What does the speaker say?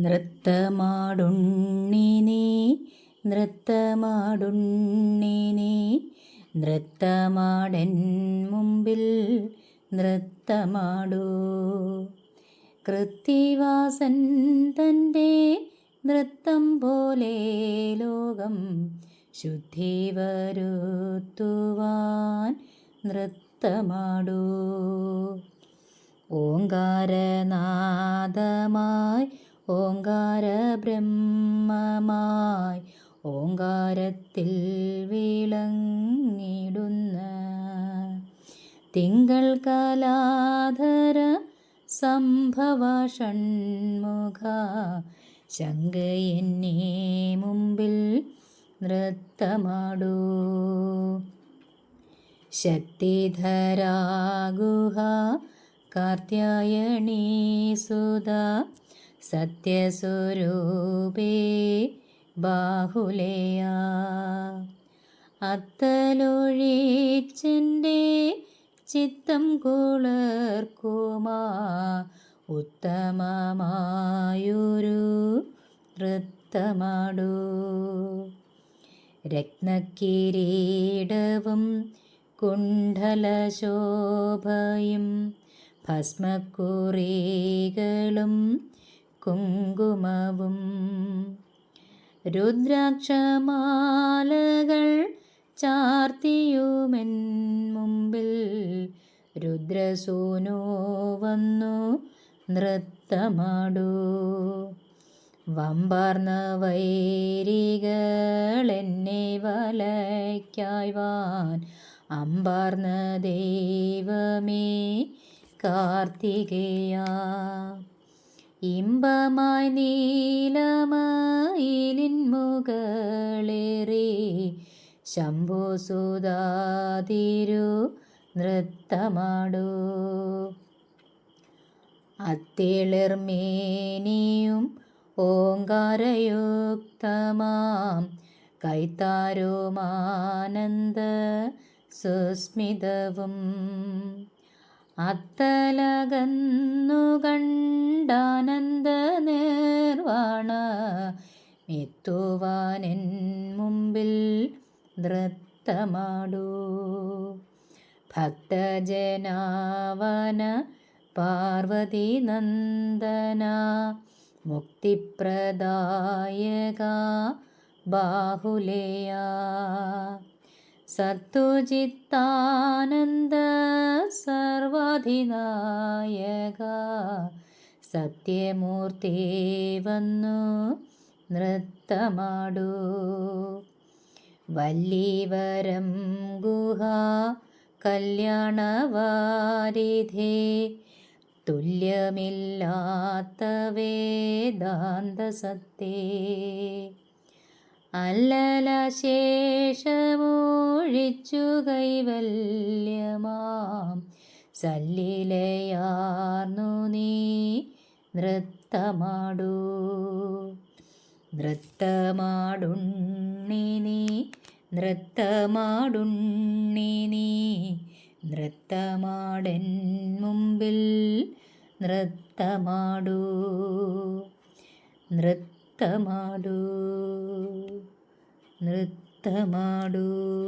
നൃത്തമാടുണ്ണി നീ നൃത്തമാടുണ്ണി നീ നൃത്തമാടൻ മുമ്പിൽ നൃത്തമാടൂ. കൃത്തിവാസൻ തന്റെ നൃത്തം പോലെ ലോകം ശുദ്ധി വരുത്തുവാൻ നൃത്തമാടൂ. ഓങ്കാരനാദമായി ഓങ്കാര ബ്രഹ്മമായി ഓങ്കാരത്തിൽ വിളങ്ങിടുന്ന തിങ്കൾ കലാധര സംഭവ ഷൺമുഖ ശങ്കയെന്നെ മുമ്പിൽ നൃത്തമാടൂ. ശക്തിധരാഗുഹ കാർത്യായണീ സുത സത്യസ്വരൂപേ ബാഹുലേയ. അത്തലൊഴിച്ചെന്റെ ചിത്തം കുളർക്കുമാ. ഉത്തമമായൊരു നൃത്തമാടൂ. രത്നക്കിരീടവും കുണ്ഠലശോഭയും ഭസ്മക്കുറികളും കുങ്കുമവും. രുദ്രാക്ഷമാലകൾ ചാർത്തിയുമെൻ മുമ്പിൽ രുദ്രസൂനോ വന്നു നൃത്തമാടൂ. വമ്പാർന്ന വൈരികളെന്നെ വലയ്ക്കായ്വാൻ അമ്പാർന്ന ദൈവമേ കാർത്തികേയ. ഇമ്പമായി നീലമയിലിൻ മുകളേറി ശംഭുസുതാതിരു നൃത്തമാടൂ. അത്തിളിർമേനിയും ഓങ്കാരയുക്തമാം. കൈത്താരുമാനന്ദ സുസ്മിതവും അത്തലകന്നു കണ്ടാനന്ദ നിർവാണ. എത്തുവാനെൻ മുമ്പിൽ നൃത്തമാടൂ. ഭക്തജനാവന പാർവതി നന്ദന മുക്തിപ്രദായക ബാഹുലേയ. സത്തുചിത്താനന്ദ സർവാധിനായക സത്യമൂർത്തി വന്നു നൃത്തമാടൂ. വല്ലീവരം ഗുഹ കല്യാണവാരിധേ. തുല്യമില്ലാത്ത അല്ലല ശേഷമോഴിച്ചു കൈവല്യമാം സല്ലിലയാർന്നു നീ നൃത്തമാടു. നൃത്തമാടുണ്ണി നീ നൃത്തമാടൻ മുമ്പിൽ നൃത്തമാടൂ. നൃത്തമാടൂ നൃത്തമാടൂ.